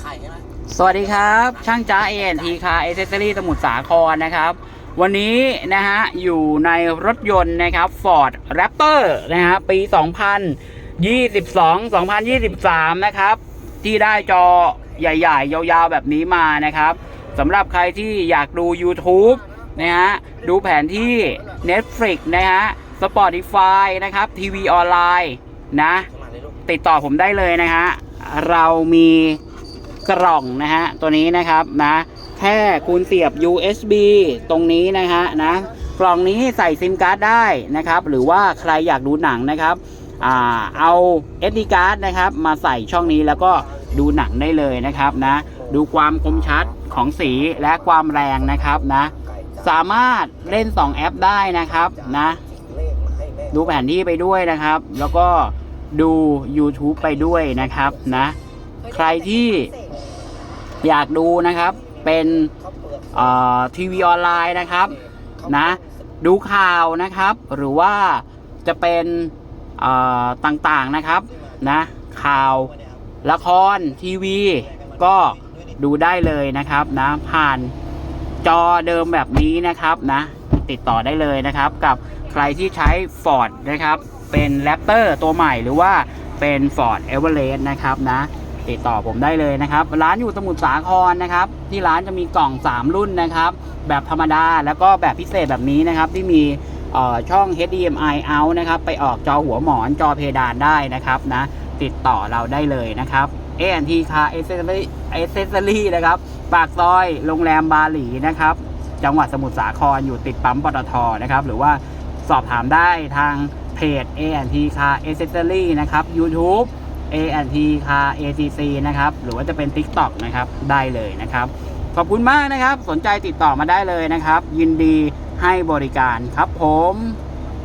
ไข่ใช่ไหมสวัสดีครับ ช่างจ้าเอ็นทีคาเอเซอรี่สมุทรสาครนะครับ วันนี้นะฮะอยู่ในรถยนต์นะครับ Ford Raptor นะฮะปี 2022 2023 นะครับ ที่ได้จอใหญ่ ๆ ยาวๆ แบบนี้มานะครับสำหรับใครที่อยากดู YouTube นะฮะดูแผนที่ Netflix นะฮะ Spotify นะครับทีวีออนไลน์นะ ติดต่อผมได้เลยนะฮะเรามี กล่องนะฮะตัวนี้นะครับนะแค่คุณเสียบ USB ตรงนี้นะฮะนะกล่องนี้ใส่ซิมการ์ดได้นะครับ หรือว่าใครอยากดูหนังนะครับอ่าเอา SD card นะครับมาใส่ช่องนี้แล้วก็ดูหนังได้เลยนะครับนะดูความคมชัดของสีและความแรงนะครับนะสามารถเล่น 2 แอปได้นะครับนะดูแผนที่ไปด้วยนะครับ แล้วก็ดู YouTube ไปด้วยนะครับนะใครที่ อยากดูนะครับเป็นทีวีออนไลน์นะครับนะดูข่าวนะครับ หรือว่าจะเป็นต่างๆนะครับนะข่าวละครทีวี ก็ดูได้เลยนะครับนะผ่านจอเดิมแบบนี้นะครับนะติดต่อได้เลยนะครับ กับใครที่ใช้ Ford นะครับ เป็น Raptor ตัวใหม่หรือว่าเป็น Ford Everest นะครับนะ ติดต่อผมได้เลยนะครับ ร้านอยู่สมุทรสาครนะครับ ที่ร้านจะมีกล่อง 3 รุ่นนะครับ แบบธรรมดาแล้วก็แบบพิเศษแบบนี้นะครับที่มีช่อง HDMI out นะครับไปออกจอหัวหมอนจอเพดานได้นะครับนะติดต่อเราได้เลยนะครับ ANT Car Accessory Accessory นะครับปากซอยโรงแรมบาหลีนะครับ จังหวัดสมุทรสาครอยู่ติดปั๊มปตทนะครับ หรือว่าสอบถามได้ทางเพจ ANT Car Accessory นะครับ YouTube ANT Car ACC นะครับ หรือว่าจะเป็น TikTok นะครับ ได้เลยนะครับ ขอบคุณมากนะครับ สนใจติดต่อมาได้เลยนะครับ ยินดีให้บริการครับผม